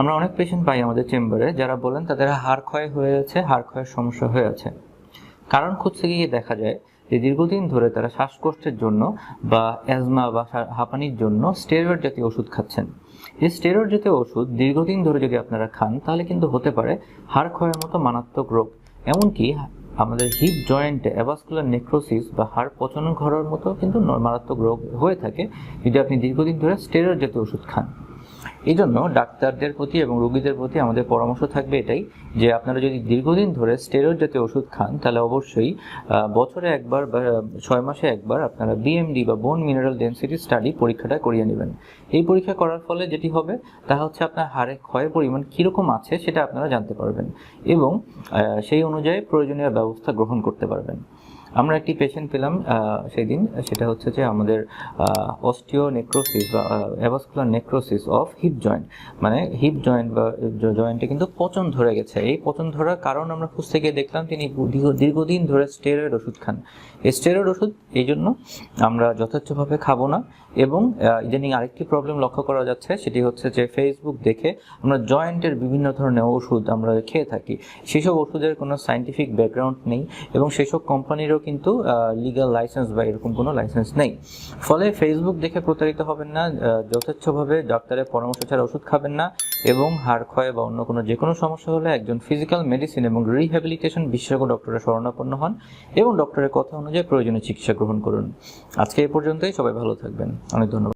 আমরা অনেক পেশেন্ট পাই আমাদের চেম্বারে যারা বলেন তাদের হাড় ক্ষয় হয়ে আছে, হাড় ক্ষয়ের সমস্যা হয়ে আছে। কারণ খুঁজতে গিয়ে দেখা যায় যে দীর্ঘদিন ধরে তারা শ্বাসকষ্টের জন্য বা অ্যাজমা বা হাঁপানির জন্য স্টেরয়েড জাতীয় ওষুধ খাচ্ছেন। এই স্টেরয়েড জাতীয় ওষুধ দীর্ঘদিন ধরে যদি আপনারা খান, তাহলে কিন্তু হতে পারে হাড় ক্ষয়ের মতো মারাত্মক রোগ। এমনকি আমাদের হিপ জয়েন্টে অ্যাভাসকুলার নেক্রোসিস বা হাড় পচন ঘরার মতো কিন্তু মারাত্মক রোগ হয়ে থাকে যদি আপনি দীর্ঘদিন ধরে স্টেরয়েড জাতীয় ওষুধ খান। এই জন্য ডাক্তারদের প্রতি এবং রোগীদের প্রতি আমাদের পরামর্শ থাকবে এটাই যে আপনারা যদি দীর্ঘদিন ধরে স্টেরয়েড জাতীয় ওষুধ খান তাহলে অবশ্যই বছরে একবার বা ছয় মাসে একবার আপনারা বিএমডি বা বোন মিনারেল ডেন্সিটি স্টাডি পরীক্ষাটা করিয়ে নেবেন। এই পরীক্ষা করার ফলে যেটি হবে তা হচ্ছে আপনার হাড়ে ক্ষয়ের পরিমাণ কীরকম আছে সেটা আপনারা জানতে পারবেন এবং সেই অনুযায়ী প্রয়োজনীয় ব্যবস্থা গ্রহণ করতে পারবেন। আমরা একটি পেশেন্ট পেলাম আহ, সেই দিন সেটা হচ্ছে যে আমাদের অস্টিও নেক্রোসিস বা avascular necrosis of hip joint মানে হিপ জয়েন্ট বা জয়েন্টে কিন্তু পচন ধরে গেছে। এই পচন ধরার কারণ আমরা খুঁজতে গিয়ে দেখলাম তিনি দীর্ঘদিন ধরে স্টেরয়েড ওষুধ খান। এই স্টেরয়েড ওষুধ, এই জন্য আমরা যথেচ্ছভাবে খাব না। এবং ইদানিং আরেকটি প্রবলেম লক্ষ্য করা যাচ্ছে, সেটি হচ্ছে যে ফেসবুক দেখে আমরা জয়েন্টের বিভিন্ন ধরনের ওষুধ আমরা খেয়ে থাকি। সেসব ওষুধের কোনো সাইন্টিফিক ব্যাকগ্রাউন্ড নেই এবং সেসব কোম্পানিরও কিন্তু লিগাল লাইসেন্স বা এরকম কোনো লাইসেন্স নেই। ফলে ফেসবুক দেখে প্রতারিত হবেন না যথেচ্ছভাবে ডাক্তারের পরামর্শ ছাড়া ওষুধ খাবেন না এবং হাড় ক্ষয় বা অন্য কোনো যে কোনো সমস্যা হলে একজন ফিজিক্যাল মেডিসিন এবং রিহ্যাবিলিটেশন বিশেষজ্ঞ ডক্টরের শরণাপন্ন হন এবং ডক্টরের কথা অনুযায়ী প্রয়োজনীয় চিকিৎসা গ্রহণ করুন। আজকে এ পর্যন্তই, সবাই ভালো থাকবেন। অনেক ধন্যবাদ।